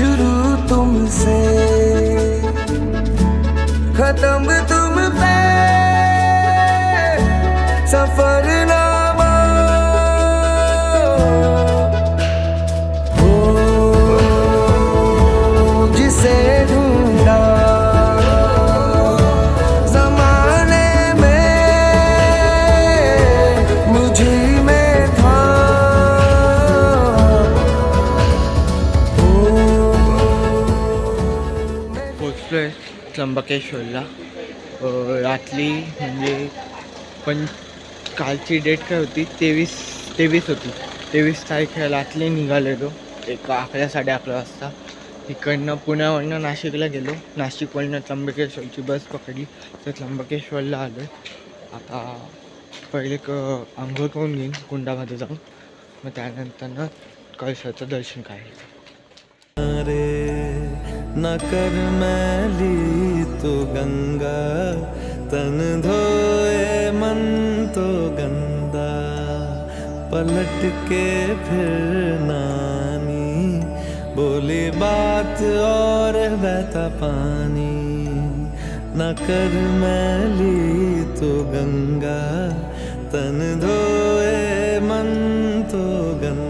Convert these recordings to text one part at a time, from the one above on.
शुरू तुमसे। खत्म तुम पे सफर त्र्यंबकेश्वरला. रात्री म्हणजे पण कालची डेट काय होती? तेवीस तेवीस होती. तेवीस तारखेला रात्री निघालेलो एक अकरा साडे अकरा वाजता. इकडनं पुण्यावरनं नाशिकला गेलो. नाशिकवरनं त्र्यंबकेश्वरची बस पकडली. तर त्र्यंबकेश्वरला आलो आता पहिले क आंघोळ करून घेईन कुंडामध्ये जाऊन. मग त्यानंतरनं कळसाचं दर्शन करायचं. रे न कर मैली तो गंगा तन धोए मन तो गंदा। पलट के फिर नानी बोली बात और बहता पानी। न कर मैली तो गंगा तन धोए मन तो गंदा।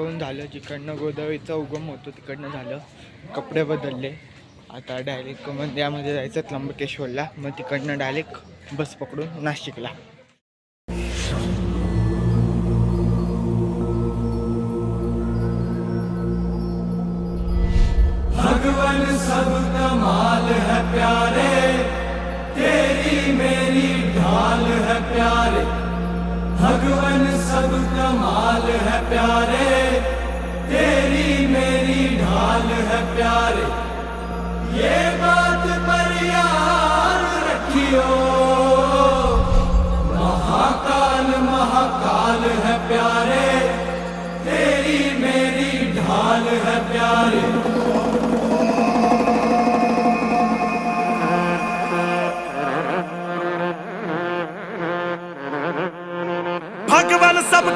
करून झालं. जिकडनं गोदावरीचा उगम होतो तिकडनं झालं. कपडे बदलले. आता डायरेक्ट मग यामध्ये जायचं त्र्यंबकेश्वरला. मग तिकडनं डायरेक्ट बस पकडून नाशिकला. भगवान सब कमाल है प्यारे तेरी मेरी ढाल है प्यारे। भगवान सब कमाल है प्यारे। महाकाल महाकाल है प्यारे तेरी मेरी ढाल है प्यारे भगवान सब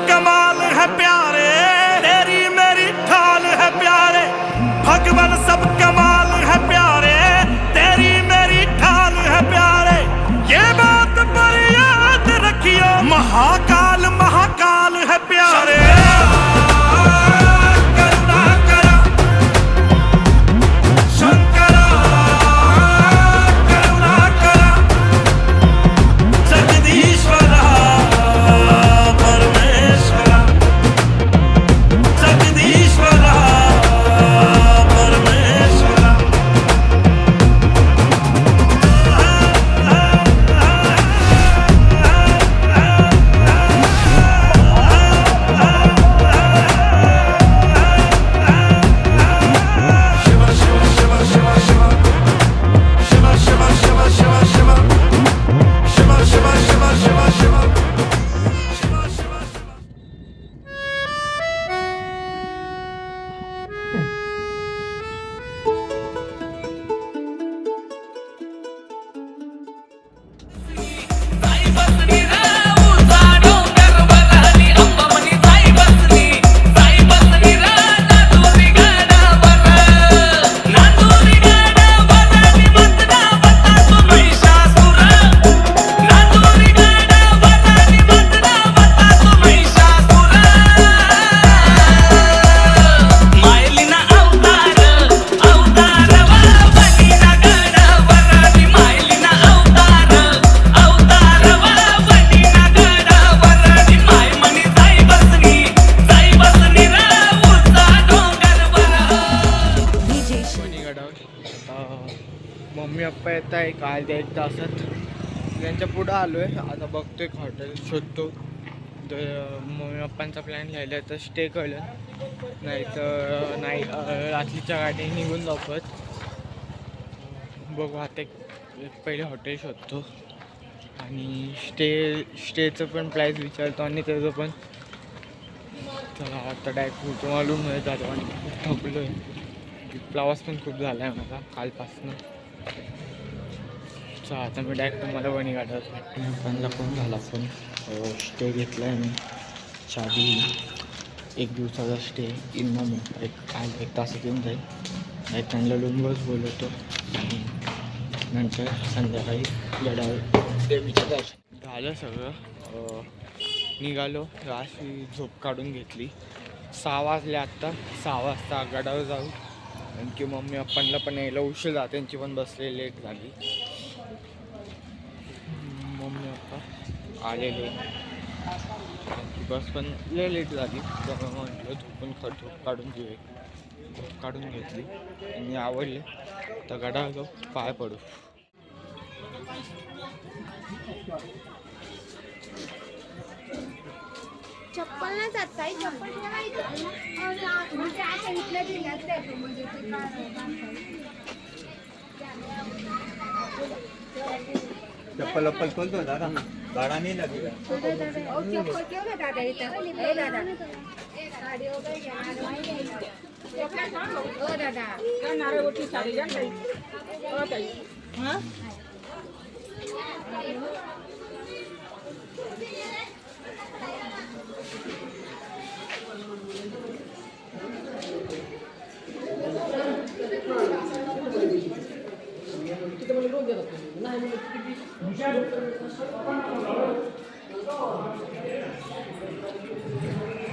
मम्मी पप्पा येत आहे काल त्या एक तासात. त्यांच्या पुढं आलो आहे आता बघतो एक हॉटेल शोधतो. तर मम्मी पप्पांचा प्लॅन लिहिला तर स्टे कळलं नाही तर नाही रात्रीच्या गाडी निघून जाऊत बघू. आता एक पहिले हॉटेल शोधतो. आणि स्टे स्टेचं पण प्राईस विचारतो आणि त्याचं पण. चला आता डायरेक्ट मालूम रूममध्ये जातो आणि थकलो आहे प्रवास पण खूप झाला आहे माझा कालपासनं. चला आता मी डायरेक्ट तुम्हाला वणी काढत पप्पांना फोन झाला फोन स्टे घेतला आहे मी. शादी एक दिवसाचा स्टे इन मोमो एक काल एक तासात येऊन जाईल. डायरेक्ट त्यांना रूमवरच बोलवतो. आणि नंतर संध्याकाळी गडावर देवीच्या दर्शन. झालं सगळं. निघालो. राशी झोप काढून घेतली. सहा वाजले आत्ता सहा वाजता गडावर जाऊ. आणखी मम्मी पप्पांना पण यायला उशीर झाला. त्यांची पण बसले लेट झाली. मम्मी पप्पा आलेले आणखी बस पण लय लेट झाली. त्यामुळे म्हटलं झोपून खा झोप काढून घेऊ झोप काढून घेतली. आणि आवडले तर गडा पाय पडू. चप्पल नाही जात काही चप्पल म्हणजे म्हणजे चप्पल वप्पल खोलतो दादा भाडा नाही लागेल चप्पल ठेव ना दादा. इथं ए दादा साडी वगैरे घ्या. हो दादा किती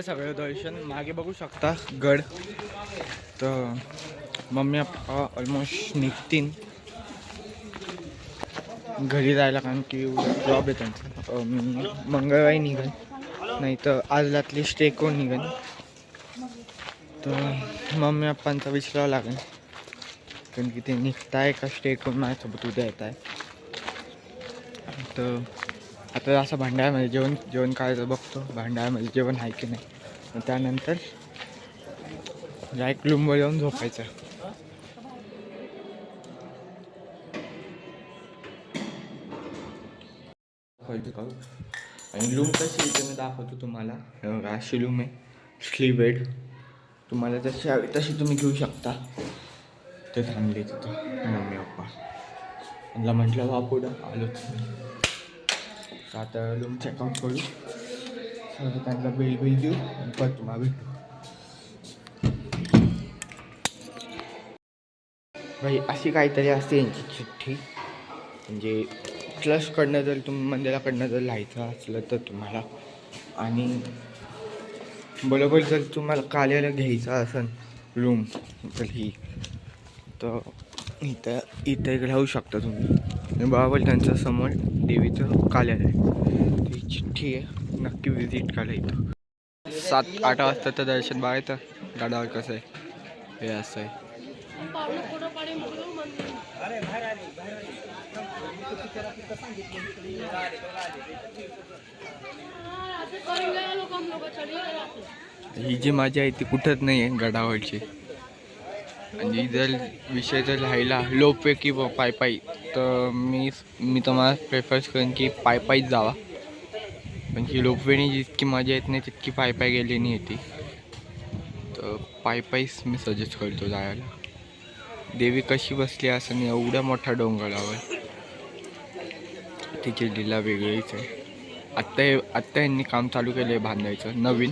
झालं सगळं दर्शन मागे बघू शकता. गड. तर मम्मी पप्पा ऑलमोस्ट निघतीन घरी जायला कारण की जॉब आहे त्यांचा. मी मंगळवारी निघेन. नाही तर आज रात्री स्टे करून निघेन. तर मम्मी पप्पांचा विचारावं लागेल. कारण की ते निघताय का स्टे करून? माझ्यासोबत उद्या येत आहे तर आता असं भांड्यामध्ये जेवण जेवण करायचं बघतो. भांड्यामध्ये जेवण आहे की नाही? मग त्यानंतर डायरेक्ट रूमवर येऊन झोपायचं. आणि लूम कशी इथे मी दाखवतो तुम्हाला. अशी लूम आहे. स्ली बेड तुम्हाला जशी हवी तशी तुम्ही घेऊ शकता. ते थांबले तिथं. Mummy papa. त्यांना म्हटलं वा पुढं. आलोच आता रूम चेकआउट करू. त्यांना बिल बिल देऊ आणि परत तुम्हाला भेटू. भाई अशी काहीतरी असते यांची चिठ्ठी. म्हणजे ट्रस्टकडनं जर तुम्ही मंदिराकडनं जर लिहायचं असलं तर तुम्हाला. आणि बरोबर जर तुम्हाला काल्याला घ्यायचं असेल रूम तर ही. तर इथं इथे राहू शकता तुम्ही. आणि समोर देवीचं कार्यालय आहे. ती चिठ्ठी आहे. नक्की विजिट करा इथं. सात आठ वाजता तर दर्शन बघायचं गाडावर कसं आहे? हे असं आहे. ही जी मजा आहे ती कुठंच नाही आहे गडावरची. आणि जर विषय जर राहिला लोपवे की ब- पाय पायी तर मी मी तुम्हाला प्रेफर्स करेन की पायपायीच जावा. पण की लोपवेने जितकी मजा येत नाही तितकी पाय पाय गेली नाही येते तर पायपायीच मी सजेस्ट करतो जायला. देवी कशी बसली असं एवढ्या मोठ्या डोंगरावर. तिची लीला वेगळीच आहे. आत्ता हे आत्ता यांनी काम चालू केलं आहे बांधायचं नवीन.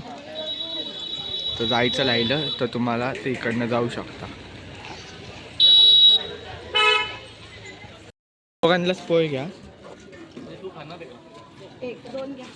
तर जायचं राहिलं तर तुम्हाला ते इकडनं जाऊ शकता. दोघांनाच पोहे घ्या. एक दोन घ्या.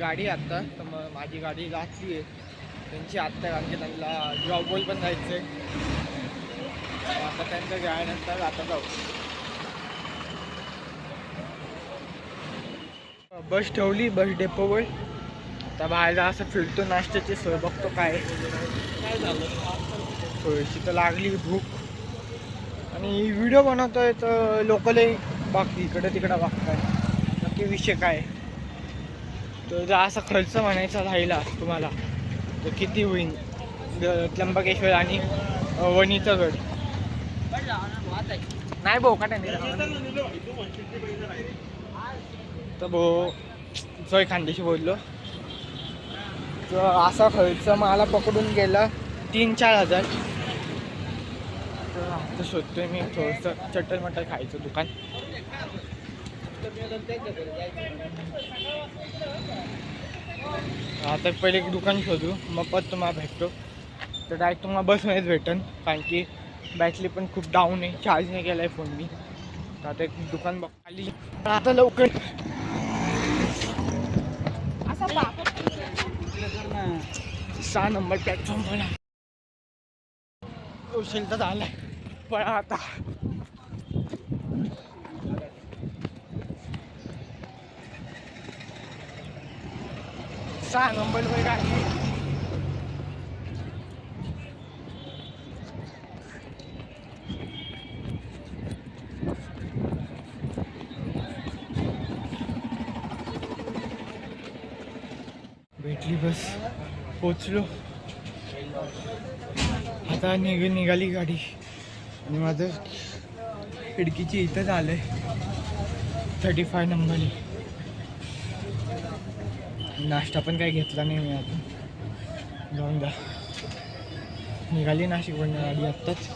गाडी आत्ता तर मग माझी गाडी घातली आहे. त्यांची आत्ता कारण की त्यांना जॉबवर पण जायचं आहे आता त्यांचं गाड्यानंतर आता जाऊ. बस ठेवली बस डेपोवर आता बाहेर असं फिरतो नाश्त्याची सोय बघतो काय. थोडीशी तर लागली भूक. आणि व्हिडिओ बनवतोय तर लोकलही बाकी इकडं तिकडं बघताय. नक्की विषय काय? आहे? तर जर असा खर्च म्हणायचा राहिला तुम्हाला तर किती होईल त्र्यंबकेश्वर आणि वणीचा गड नाही भाऊ का नाही तर भाऊ जय खांदेशी बोललो. तर असा खर्च मला पकडून गेला तीन चार हजार. तर आता शोधतोय मी थोडंसं चटर मटर खायचं दुकान. आता पहिले एक दुकान शोधू मग परत तुम्हाला भेटतो. तर डायरेक्ट तुम्हाला बसमध्येच भेटन कारण की बॅटरी पण खूप डाऊन आहे चार्ज नाही केला आहे फोन मी. तर आता एक दुकान बघ आली आता लवकर सहा नंबर प्लॅटफॉर्म पण उशील तर झालाय. पण आता. सहा नंबर गाडी भेटली बस. पोचलो. आता निघ निघाली गाडी. आणि माझं खिडकीची इथं झालं आहे थर्टी फाय नंबर नाश्ता पण काही घेतला नाही मी आता जाऊन द्या निघाली नाशिक पण गाडी आत्ताच